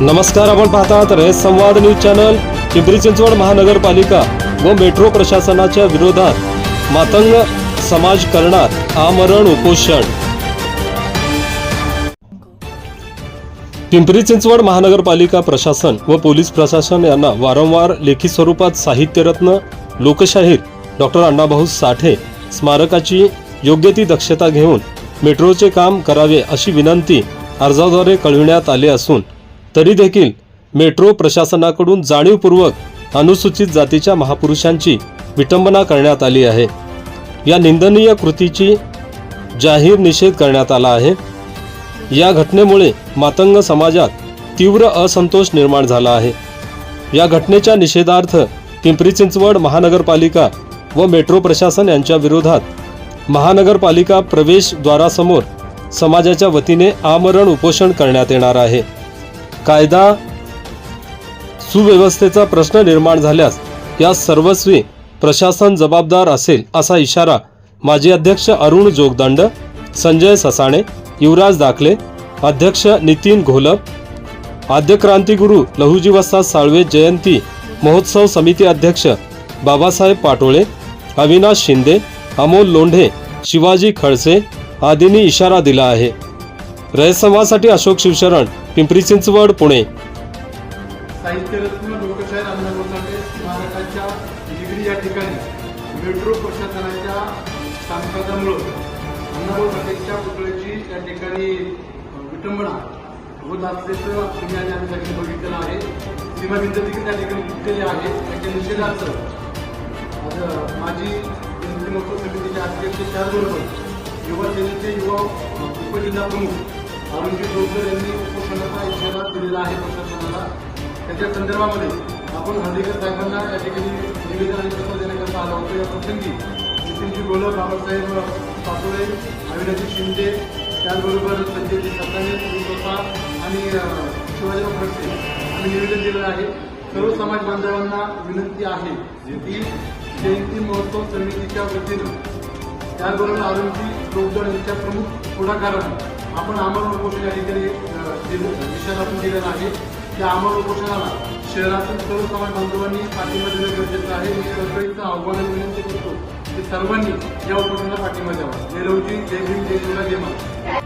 नमस्कार आपण पाहतात रेस संवाद न्यूज चॅनल पिंपरी चिंचवड महानगरपालिका व मेट्रो प्रशासनाच्या विरोधात मातंग समाज करणार आमरण उपोषण. पिंपरी चिंचवड महानगरपालिका प्रशासन व पोलीस प्रशासन यांना वारंवार लेखी स्वरूपात साहित्यरत्न लोकशाहीर डॉक्टर अण्णाभाऊ साठे स्मारकाची योग्य ती दक्षता घेऊन मेट्रोचे काम करावे अशी विनंती अर्जाद्वारे कळविण्यात आली असून तरी देखील मेट्रो प्रशासनाकडून जाणीवपूर्वक अनुसूचित जातीच्या महापुरुषांची विटंबना करण्यात आली आहे. या निंदनीय कृतीची जाहीर निषेध करण्यात आला आहे. या घटनेमुळे मातंग समाजात तीव्र असंतोष निर्माण झाला आहे. या घटनेच्या निषेधार्थ पिंपरी चिंचवड महानगरपालिका व मेट्रो प्रशासन यांच्या विरोधात महानगरपालिका प्रवेशद्वारासमोर समाजाच्या वतीने आमरण उपोषण करण्यात येणार आहे. कायदा सुव्यवस्थेचा प्रश्न निर्माण झाल्यास या सर्वस्वी प्रशासन जबाबदार असेल असा इशारा माजी अध्यक्ष अरुण जोगदंड संजय ससाणे युवराज दाखले अध्यक्ष नितीन घोलप आद्य क्रांतिगुरू लहुजीवस्ताद साळवे जयंती महोत्सव समिती अध्यक्ष बाबासाहेब पाटोळे अविनाश शिंदे अमोल लोंढे शिवाजी खळसे आदींनी इशारा दिला आहे. रयसंवादसाठी अशोक शिवशरण पिंपरी चिंचवड पुणे. साहित्यरत्न लोकशाहीर अण्णा गोसावे स्मारकाच्या डिग्री या ठिकाणी मेट्रो प्रशासनाच्या कामकाजामुळं अण्णाभाऊ साठेंच्या पुतळ्याची या ठिकाणी विटंबना होत असल्याचं तुम्ही आणि आम्ही सगळ्यांनी बघितलेलं आहे. सीमाभिंत देखील त्या ठिकाणी तुटलेली आहे. त्याच्या निषेधार्थ आज माजी केंद्रीय महोत्सव समितीचे अध्यक्ष त्याचबरोबर युवा सेनेचे युवा उपजिल्हा प्रमुख अरुणजी डोकर यांनी उपोषणाचा इशारा दिलेला आहे प्रशासनाला. त्याच्या संदर्भामध्ये आपण हर्डीकर साहेबांना या ठिकाणी निवेदन आणि पत्र देण्याकरता आलो होतो. या प्रसंगी नितीनजी गोलक बाबासाहेब पाटोळे अविनाजी शिंदे त्याचबरोबर संजयजी सत्ताने तुम्ही स्वतः आणि अं, शिवाजीराव खडसे आम्ही निवेदन दिलेलं आहे. सर्व समाज बांधवांना विनंती आहे की जयंती महोत्सव समितीच्या वतीनं त्याचबरोबर अरुणजी डोकदर यांच्या प्रमुख पुढाकारानं आपण आमरण उपोषण या ठिकाणी अ, दिलं- दिलेला आहे त्या आमरण उपोषणाला शहरातील सर्व समाज बांधवांनी पाठिंबा देणं गरजेचं आहे. मी कळकळीचं आव्हान विनंती करतो की सर्वांनी या उपोषणाला पाठिंबा द्यावा. जय लवजी जय भीम जय दुर्गा जय माता.